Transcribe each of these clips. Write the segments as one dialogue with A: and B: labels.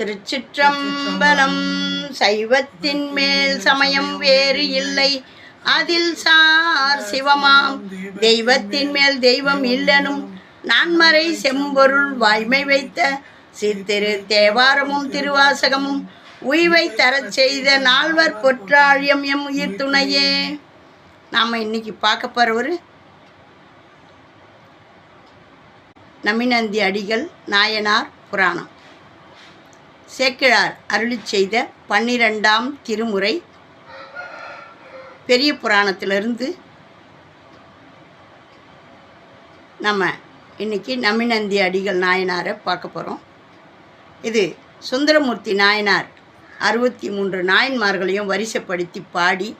A: திருச்சிற்றம்பலம். சைவத்தின் மேல் சமயம் வேறு இல்லை. அதில் சார் சிவமாம். தெய்வத்தின் மேல் தெய்வம் இல்லனும் நான்மறை செம்பொருள் வாய்மை வைத்த சித்திரு தேவாரமும் திருவாசகமும் உய்வை தரச் செய்த நால்வர் பொற்றாழியம் எம் உயிர் துணையே. நாம் இன்னைக்கு பார்க்க ஒரு நமினந்தி அடிகள் நாயனார் புராணம். சேக்கிழார் அருளி செய்த பன்னிரெண்டாம் திருமுறை பெரிய புராணத்திலிருந்து நம்ம இன்னைக்கு நமிநந்தி அடிகள் நாயனாரை பார்க்க போகிறோம் இது சுந்தரமூர்த்தி நாயனார் அறுபத்தி மூன்று நாயன்மார்களையும் வரிசைப்படுத்தி பாடி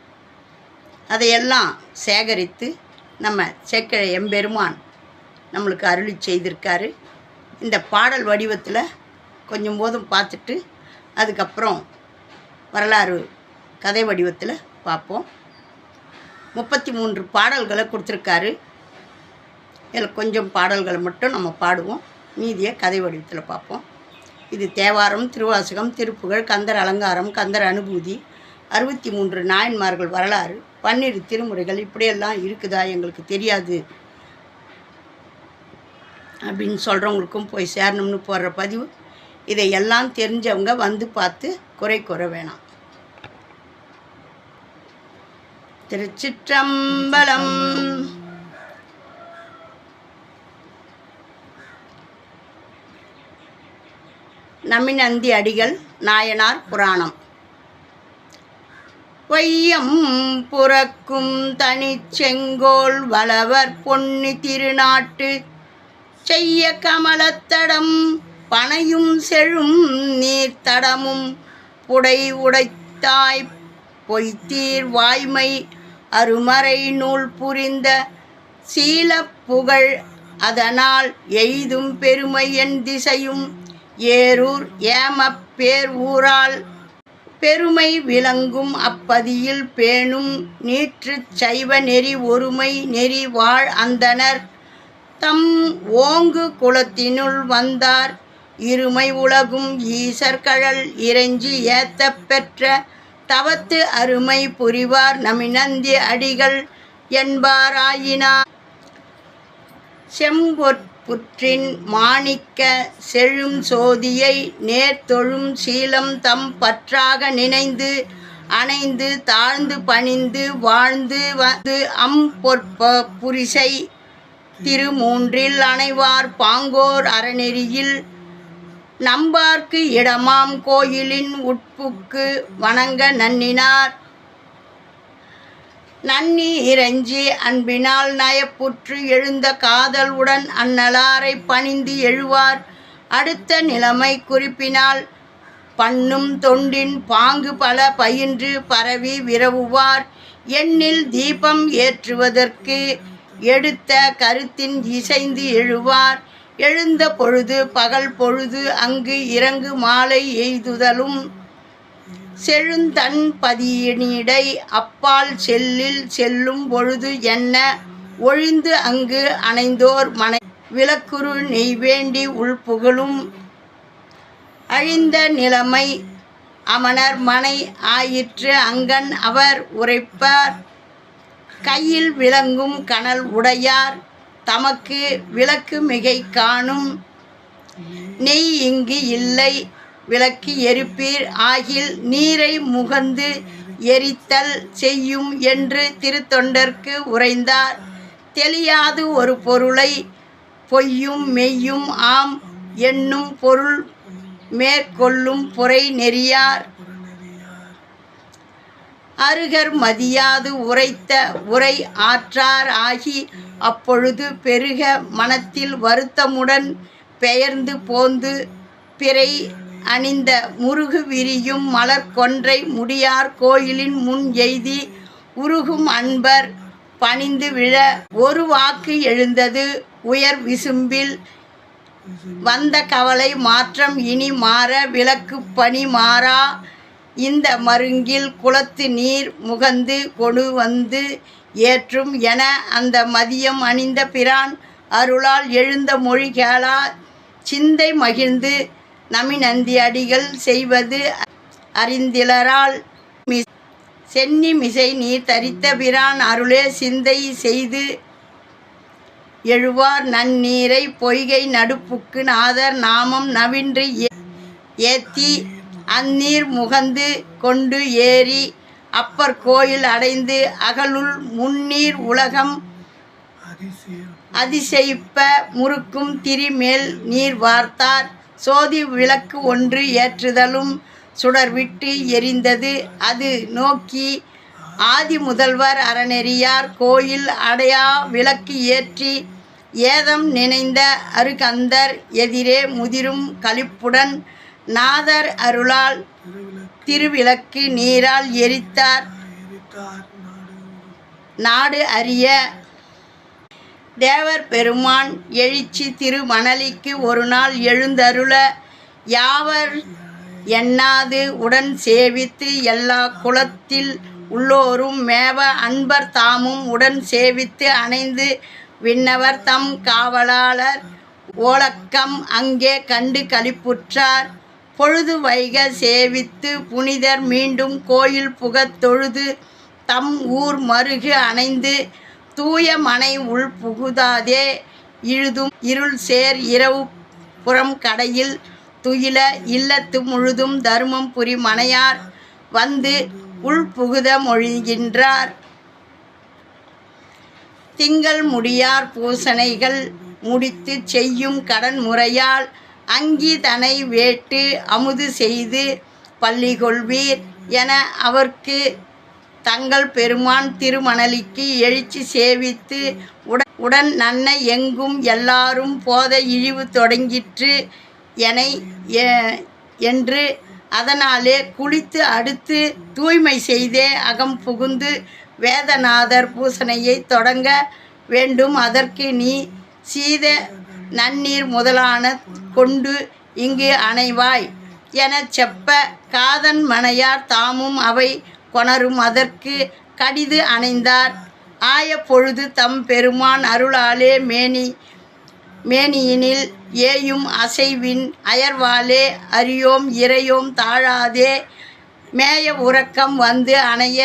A: அதையெல்லாம் சேகரித்து நம்ம சேக்கிழ எம்பெருமான் நம்மளுக்கு அருளி செய்திருக்காரு. இந்த பாடல் வடிவத்தில் கொஞ்சம் போதும் பார்த்துட்டு அதுக்கப்புறம் வரலாறு கதை வடிவத்தில் பார்ப்போம். முப்பத்தி மூன்று பாடல்களை கொடுத்துருக்காரு. இதில் கொஞ்சம் பாடல்களை மட்டும் நம்ம பாடுவோம். மீதியை கதை வடிவத்தில் பார்ப்போம். இது தேவாரம் திருவாசகம் திருப்புகழ் கந்தர் அலங்காரம் கந்தர் அனுபூதி அறுபத்தி மூன்று நாயன்மார்கள் வரலாறு பன்னிரு திருமுறைகள் இப்படியெல்லாம் இருக்குதா எங்களுக்கு தெரியாது. அப்படின்னு சொல்கிறவங்களுக்கும் போய் சேரணும்னு போடுற பதிவு. இதையெல்லாம் தெரிஞ்சவங்க வந்து பார்த்து குறை கூற வேணாம். திருச்சிற்றம்பலம் நமினந்தி அடிகள் நாயனார் புராணம். வையம் புறக்கும் தனிச்செங்கோல் வளவர் பொன்னி திருநாட்டு செய்ய கமலத்தடம் பனையும் செழும் நீர்த்தடமும் புடை உடைத்தாய் பொய்த்தீர் வாய்மை அருமறை நூல் புரிந்த சீல புகழ் அதனால் எய்தும் பெருமை என் திசையும். ஏரூர் ஏமப் பேர் ஊரால் பெருமை விளங்கும் அப்பதியில் பேணும் நீற்று சைவ நெறி ஒருமை நெறி வாழ் அந்தனர் தம் ஓங்கு குலத்தினுள் வந்தார் இருமை உலகும் ஈசர்கழல் இறைஞ்சி ஏத்தப் பெற்ற தவத்து அருமை புரிவார் நமினந்தி அடிகள் என்பாராயினார். செம்பொற்புற்றின் மாணிக்க செழும் சோதியை நேர்த்தொழும் சீலம் தம் பற்றாக நினைந்து அணைந்து தாழ்ந்து பணிந்து வாழ்ந்து வந்து அம்பொற்ப புரிசை திருமூன்றில் அணைவார் பாங்கோர் அறநெறியில் நம்பார்க்கு இடமாம் கோயிலின் உட்புக்கு வணங்க நன்னினார். நன்னி இறைஞ்சி அன்பினால் நயப்புற்று எழுந்த காதல் உடன் அந்நலாரை பணிந்து எழுவார். அடுத்த நிலைமை குறிப்பினால் பண்ணும் தொண்டின் பாங்கு பல பயின்று பரவி விரவுவார். எண்ணில் தீபம் ஏற்றுவதற்கு எடுத்த கருத்தின் இசைந்து எழுவார். எழுந்த பொழுது பகல் பொழுது அங்கு இறங்கு மாலை எய்துதலும் செழுந்தன் பதியினிடை அப்பால் செல்லில் செல்லும் பொழுது என்ன ஒழிந்து அங்கு அணைந்தோர் மனை விளக்குரு நெய்வேண்டி உள்புகழும் அழிந்த நிலைமை அமனர் மனை ஆயிற்று அங்கன் அவர் உரைப்பார் கையில் விளங்கும் கனல் உடையார் தமக்கு விளக்கு மிகை காணும். நெய் இங்கு இல்லை விளக்கு எரிப்பீர். ஆகில் நீரை முகந்து எரித்தல் செய்யும் என்று திருத்தொண்டர்க்கு உரைந்தார். தெளியாது ஒரு பொருளை பொய்யும் மெய்யும் ஆம். என்னும் பொருள் மேற்கொள்ளும் பொறை நெறியார். அருகர் மதியாது உரைத்த உரை ஆற்றார் ஆகி அப்பொழுது பெருக மனத்தில் வருத்தமுடன் பெயர்ந்து போந்து பிறை அணிந்த முருகு விரியும் மலர் கொன்றை முடியார் கோயிலின் முன் எய்தி உருகும் அன்பர் பணிந்து விழ ஒரு வாக்கு எழுந்தது. உயர் விசும்பில் வந்த கவலை மாற்றம் இனி மாற விளக்கு பணி மாறா. இந்த மருங்கில் குளத்து நீர் முகந்து கொடு வந்து ஏற்றும் என அந்த மதியம் அணிந்த பிரான் அருளால் எழுந்த மொழி கேளா சிந்தை மகிழ்ந்து நமிநந்தி அடிகள் செய்வது அறிந்திலரால் சென்னி மிசை நீர் தரித்த பிரான் அருளே சிந்தை செய்து எழுவார் நன்னீரை பொய்கை நடுப்புக்கு நாதர் நாமம் நவின்று ஏ- ஏத்தி அந்நீர் முகந்து கொண்டு ஏறி அப்பர் கோயில் அடைந்து அகலுள் முன்னீர் உலகம் அதிசயிப்ப முறுக்கும் திரிமேல் நீர் வார்த்தார். சோதி விளக்கு ஒன்று ஏற்றுதலும் சுடர் விட்டு எரிந்தது. அது நோக்கி ஆதி முதல்வர் அறநெறியார் கோயில் அடையா விளக்கு ஏற்றி ஏதம் நினைந்த அருகந்தர் எதிரே முதிரும் களிப்புடன் நாதர் அருளால் திருவிளக்கு நீரால் எரித்தார். நாடு அறிய தேவர் பெருமான் எழுச்சி திருமணலிக்கு ஒரு நாள் எழுந்தருள யாவர் எண்ணாது உடன் சேவித்து எல்லா குலத்தில் உள்ளோரும் மேவ அன்பர் தாமும் உடன் சேவித்து அணைந்து விண்ணவர் தம் காவலாளர். ஓலக்கம் அங்கே கண்டு களிப்புற்றார். பொழுது வைக சேவித்து புனிதர் மீண்டும் கோயில் புகத் தொழுது தம் ஊர் மருகு அணைந்து தூய மனை உள் புகுதாதே. இழுதும் இருள் சேர் இரவு புறம் கடையில் துயில இல்லத்து முழுதும் தருமம் புரி மனையார் வந்து உள் புகுத மொழிகின்றார். திங்கள் முடியார் பூசணைகள் முடித்து செய்யும் கடன் முறையால் அங்கி தனை வேட்டு அமுது செய்து பள்ளி கொள்வீர் என அவர்க்கு தங்கள் பெருமான் திருமணலிக்கு எழுச்சி சேவித்து உடன் உடன் நன்னை எங்கும் எல்லாரும் போத இழிவு தொடங்கிற்று என எ- என்று அதனாலே குளித்து அடுத்து தூய்மை செய்தே அகம் புகுந்து வேதநாதர் பூசணையை தொடங்க வேண்டும் அதற்கு நீ சீத நன்னீர் முதலான கொண்டு இங்கு அணைவாய் எனச் செப்ப காதன் மனையார் தாமும் அவை கொணரும் அதற்கு கடிது அணைந்தார். ஆய பொழுது தம் பெருமான் அருளாலே மேனி மேனியினில் ஏயும் அசைவின் அயர்வாலே அறியோம் இறையோம் தாழாதே மேய உறக்கம் வந்து அணைய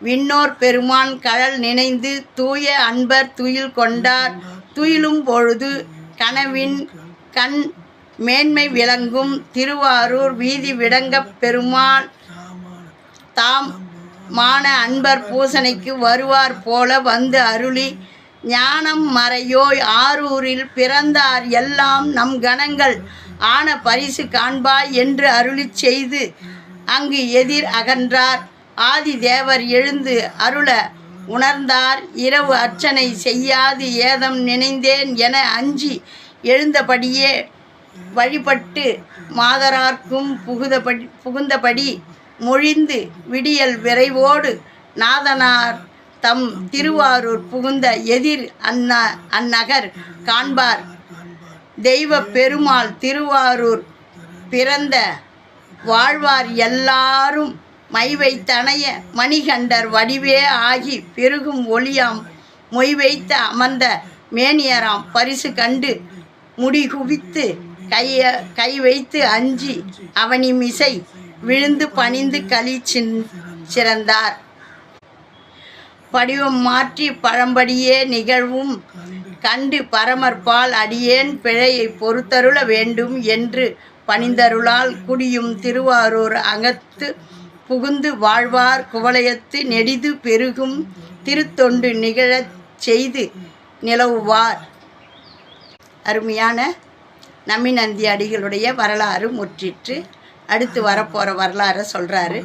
A: விண்ணோர் பெருமான் கழல் நினைந்து தூய அன்பர் துயில் கொண்டார். துயிலும் பொழுது கனவின் கண் மேன்மை விளங்கும் திருவாரூர் வீதி விடங்கப் பெருமாள். தாம் மான அன்பர் பூசனைக்கு வருவார் போல வந்து அருளி. ஞானம் மறையோய் ஆரூரில் பிறந்தார் எல்லாம் நம் கணங்கள். ஆன பரிசு காண்பாய் என்று அருளி செய்து அங்கு எதிர் அகன்றார். ஆதி தேவர் எழுந்து அருள உணர்ந்தார் இரவு அர்ச்சனை செய்யாது ஏதம் நினைந்தேன் என அஞ்சி எழுந்தபடியே வழிபட்டு மாதரார்க்கும் புகுதபடி புகுந்தபடி மொழிந்து விடியல் விரைவோடு நாதனார் தம் திருவாரூர் புகுந்த எதிர் அன்ன அந்நகர் காண்பார். தெய்வ பெருமாள் திருவாரூர் பிறந்த வாழ்வார் எல்லாரும் மை வைத்தணைய மணிகண்டர் வடிவே ஆகி பெருகும் ஒளியாம். மொய் வைத்த அமர்ந்த மேனியராம் பரிசு கண்டு முடி குவித்து கைய கை வைத்து அஞ்சி அவனி மிசை விழுந்து பணிந்து களி சிறந்தார். படிவம் மாற்றி பழம்படியே நிகழ்வும் கண்டு பரமற்பால் அடியேன் பிழையை பொறுத்தருள வேண்டும் என்று பணிந்தருளால் குடியும் திருவாரூர் அகத்து புகுந்து வாழ்வார் குவலயத்து நெடிது பெருகும் திருத்தொண்டு நிகழச் செய்து நிலவுவார். அருமையான நம்பிநந்தி அடிகளுடைய வரலாறு முற்றிற்று. அடுத்து வரப்போகிற வரலாறை சொல்கிறாரு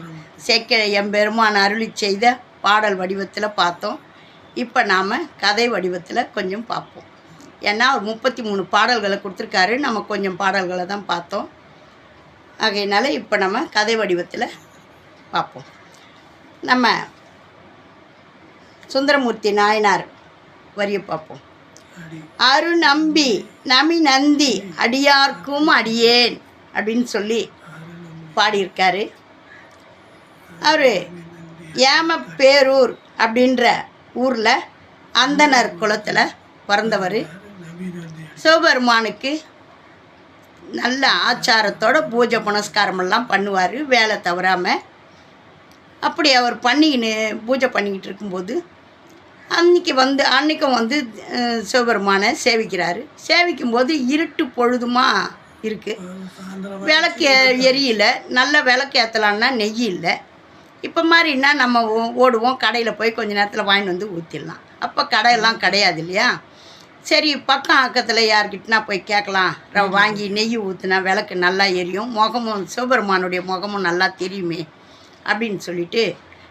A: சேக்கிழ எம்பெருமான் அருளி செய்த பாடல் வடிவத்தில் பார்த்தோம். இப்போ நாம் கதை வடிவத்தில் கொஞ்சம் பார்ப்போம். ஏன்னா அவர் முப்பத்தி மூணு பாடல்களை கொடுத்துருக்காரு. நம்ம கொஞ்சம் பாடல்களை தான் பார்த்தோம். ஆகையினால இப்போ நம்ம கதை வடிவத்தில் பார்ப்போம். நம்ம சுந்தரமூர்த்தி நாயனார் வரியை பார்ப்போம். அரு நம்பி நமி நந்தி அடியார்க்கும் அடியேன் அப்படின்னு சொல்லி பாடியிருக்காரு. அவர் ஏமப்பேரூர் அப்படின்ற ஊரில் அந்தனர் குலத்தில் பிறந்தவர். சிவபெருமானுக்கு நல்ல ஆச்சாரத்தோட பூஜை புனஸ்காரமெல்லாம் பண்ணுவார். வேலை தவறாமல் அப்படி அவர் பண்ணிக்கின்னு பூஜை பண்ணிக்கிட்டு இருக்கும்போது அன்றைக்கி வந்து அன்றைக்கும் வந்து சிவபெருமானை சேவிக்கிறாரு. சேவிக்கும்போது இருட்டு பொழுதுமா இருக்குது விளக்கு எரியல நல்ல விளக்கு ஏற்றலான்னா நெய் இல்லை. இப்போ மாதிரின்னா நம்ம ஓடுவோம். கடையில் போய் கொஞ்ச நேரத்தில் வாங்கிட்டு வந்து ஊற்றிடலாம் அப்போ கடையெல்லாம் கிடையாது இல்லையா? சரி பக்கம் அக்கத்தில் யார்கிட்டனா போய் கேட்கலாம். ர- வாங்கி நெய் ஊற்றுனா விளக்கு நல்லா எரியும். முகமும் சிவபெருமானுடைய முகமும் நல்லா தெரியுமே. அப்படின்னு சொல்லிட்டு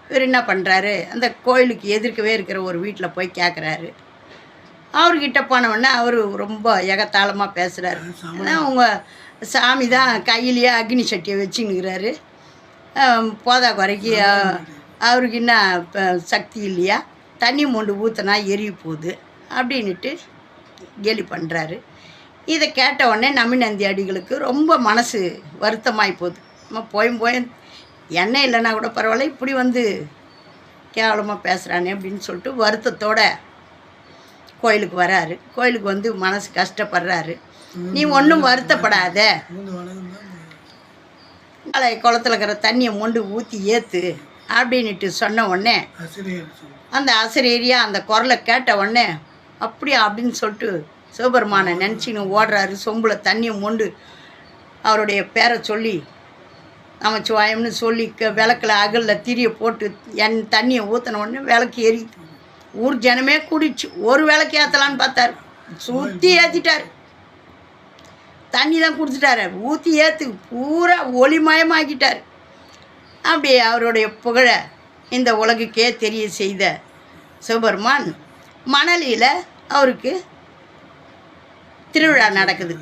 A: இவர் என்ன பண்ணுறாரு அந்த கோயிலுக்கு எதிர்க்கவே இருக்கிற ஒரு வீட்டில் போய் கேட்குறாரு அவர்கிட்ட போனவுடனே அவர் ரொம்ப எகத்தாளமாக பேசுகிறாரு ஏன்னா அவங்க சாமி தான் கையிலேயே அக்னி சட்டியை வச்சுன்னுக்கிறாரு. போதா குறைக்கு அவருக்கு என்ன இப்போ சக்தி இல்லையா? தண்ணி மொண்டு ஊற்றினா எரிய போகுது அப்படின்ட்டு கேலி பண்ணுறாரு இதை கேட்ட உடனே நமிநந்தி அடிகளுக்கு ரொம்ப மனசு வருத்தமாகி போகுது. நம்ம போயும் போயும் எண்ணெய் இல்லைன்னா கூட பரவாயில்ல இப்படி வந்து கேவலமாக பேசுகிறானே அப்படின்னு சொல்லிட்டு வருத்தத்தோட கோயிலுக்கு வராரு. கோயிலுக்கு வந்து மனசு கஷ்டப்படுறாரு. நீ ஒன்றும் வருத்தப்படாத. நாளை குளத்துல இருக்கிற தண்ணியை மொண்டு ஊற்றி ஏற்று அப்படின்ட்டு சொன்ன உடனே அந்த ஆசிரியரியா அந்த குரலை கேட்ட உடனே அப்படியா அப்படின்னு சொல்லிட்டு சிவபெருமானை நினச்சின்னு ஓடுறாரு. சொம்பில் தண்ணியை மொண்டு அவருடைய பேரை சொல்லி நமச்சிவாயம்னு சொல்லி க விளக்கில் அகலில் திரிய போட்டு என் தண்ணியை ஊற்றின உடனே விளக்கு எரியுது. ஊர் ஜனமே கூடிச்சு ஒரு விளக்கு ஏற்றலான்னு பார்த்தாரு. சுற்றி ஏற்றிட்டார் தண்ணி தான் கொடுத்துட்டாரு ஊற்றி ஏற்று பூரா ஒளிமயமாக்கிட்டார். அப்படி அவருடைய புகழை இந்த உலகுக்கே தெரிய செய்த சிவபெருமான் மணலியில் அவருக்கு திருவிழா நடக்குது.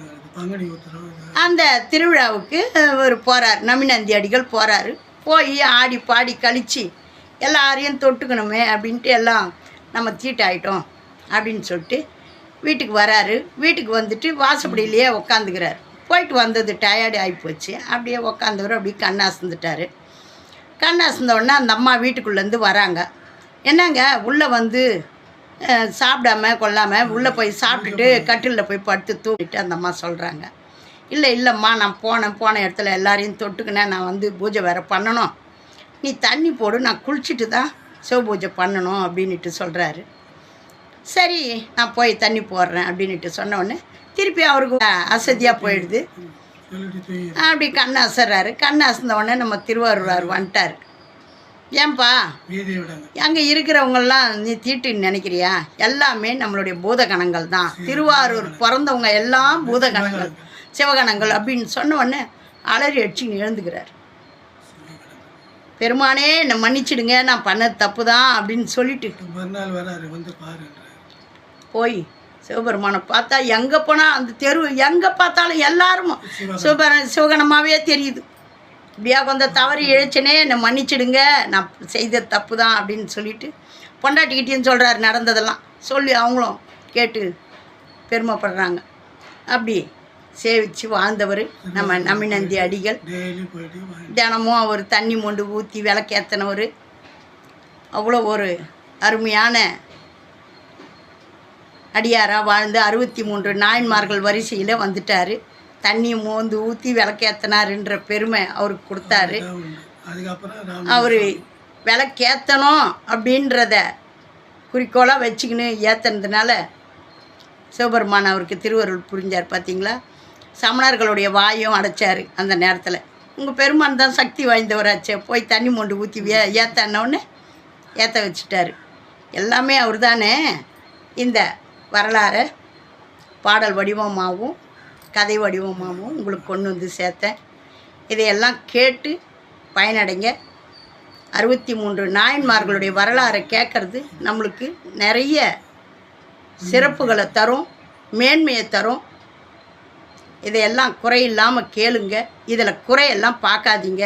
A: அந்த திருவிழாவுக்கு அவர் போகிறார் நமிநந்தி அடிகள் போகிறாரு போய் ஆடி பாடி கழித்து எல்லாரையும் தொட்டுக்கணுமே அப்படின்ட்டு எல்லாம் நம்ம தீட்டாயிட்டோம் அப்படின்னு சொல்லிட்டு வீட்டுக்கு வராரு. வீட்டுக்கு வந்துட்டு வாசப்படியிலேயே உக்காந்துக்கிறார். போயிட்டு வந்தது டயர்டு ஆகிப்போச்சு அப்படியே உக்காந்தவர் அப்படியே கண்ணாசந்துட்டார் கண்ணாசந்த உடனே அந்த அம்மா வீட்டுக்குள்ளேருந்து வராங்க. என்னங்க உள்ளே வந்து சாப்பிடாம கொள்ளாமல் உள்ளே போய் சாப்பிட்டுட்டு கட்டிலில் போய் படுத்து தூங்கிட்டு அந்த அம்மா சொல்கிறாங்க இல்லை இல்லைம்மா நான் போனேன் போன இடத்துல எல்லாரையும் தொட்டுக்கினேன் நான் வந்து பூஜை வேறு பண்ணணும். நீ தண்ணி போடு நான் குளிச்சுட்டு தான் சிவ பூஜை பண்ணணும் அப்படின்ட்டு சொல்கிறாரு சரி நான் போய் தண்ணி போடுறேன் அப்படின்ட்டு சொன்ன திருப்பி அவருக்கு அசதியாக போயிடுது. அப்படி கண் அசறாரு. கண் அசந்த உடனே நம்ம திருவாரூரார் வந்துட்டார். ஏன்பா அங்கே இருக்கிறவங்கெல்லாம் நீ தீட்டுன்னு நினைக்கிறியா? எல்லாமே நம்மளுடைய பூதகணங்கள் தான். திருவாரூர் பிறந்தவங்க எல்லாம் பூதகணங்கள். சிவகணங்கள் அப்படின்னு சொன்ன உடனே அலறி அடிச்சுன்னு எழுந்துக்கிறார். பெருமானே என்னை மன்னிச்சிடுங்க நான் பண்ணது தப்பு தான் அப்படின்னு சொல்லிட்டு
B: மறுநாள் வராரு வந்து பாருன்ற
A: போய் சிவபெருமானை பார்த்தா எங்கே போனால் அந்த தெரு எங்கே பார்த்தாலும் எல்லாரும் சிவபெர சிவகணமாகவே தெரியுது. இப்படியா கொஞ்சம் தவறு இழைச்சனே என்னை மன்னிச்சிடுங்க நான் செய்த தப்பு தான் அப்படின்னு சொல்லிட்டு பொண்டாட்டிக்கிட்டேயும் சொல்கிறாரு நடந்ததெல்லாம். சொல்லி அவங்களும் கேட்டு பெருமைப்படுறாங்க. அப்படி சேவித்து வாழ்ந்தவர். நம்ம நமிநந்தி அடிகள். தினமும் அவர் தண்ணி மொண்டு ஊற்றி விளக்கேற்றினவர் அவ்வளோ ஒரு அருமையான அடியாராக வாழ்ந்து அறுபத்தி மூன்று நாயன்மார்கள் வரிசையில் வந்துட்டார். தண்ணி மோந்து ஊற்றி விளக்கேற்றினாருன்ற பெருமை அவருக்கு கொடுத்தாரு. அவர் விளக்கேற்றணும் அப்படின்றத குறிக்கோளாக வச்சுக்கின்னு ஏற்றினதுனால சிவபெருமான் அவருக்கு திருவருள் புரிஞ்சார் பார்த்தீங்களா சமணர்களுடைய வாயும் அடைச்சார் அந்த நேரத்தில். உங்கள் பெருமான் தான் சக்தி வாய்ந்தவராச்சே. போய் தண்ணி மொண்டு ஊற்றி வே ஏற்றனோடனே ஏற்ற வச்சுட்டாரு. எல்லாமே அவர் தானே இந்த வரலாறை பாடல் வடிவமாகவும் கதை வடிவமாகவும் உங்களுக்கு கொண்டு வந்து சேர்த்தேன். இதையெல்லாம் கேட்டு பயனடைங்க. அறுபத்தி மூன்று நாயன்மார்களுடைய வரலாறை கேட்கறது நம்மளுக்கு நிறைய சிறப்புகளை தரும் மேன்மையை தரும். இதையெல்லாம் குறையில்லாமல் கேளுங்க. இதில் குறையெல்லாம் பார்க்காதீங்க.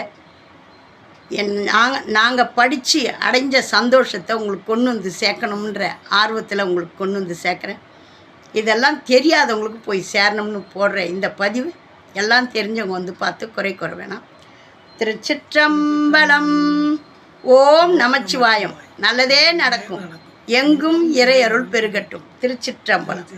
A: என் நாங்கள் நாங்கள் படித்து அடைஞ்ச சந்தோஷத்தை உங்களுக்கு கொண்டு வந்து சேர்க்கணுன்ற ஆர்வத்தில் உங்களுக்கு கொண்டு வந்து சேர்க்குறேன். இதெல்லாம் தெரியாதவங்களுக்கு போய் சேரணும்னு போடுற இந்த பதிவு எல்லாம் தெரிஞ்சவங்க வந்து பார்த்து குறை குறை வேணாம். திருச்சிற்றம்பலம். ஓம் நமச்சிவாயம். நல்லதே நடக்கும். எங்கும் இறையருள் பெருகட்டும். திருச்சிற்றம்பலம்.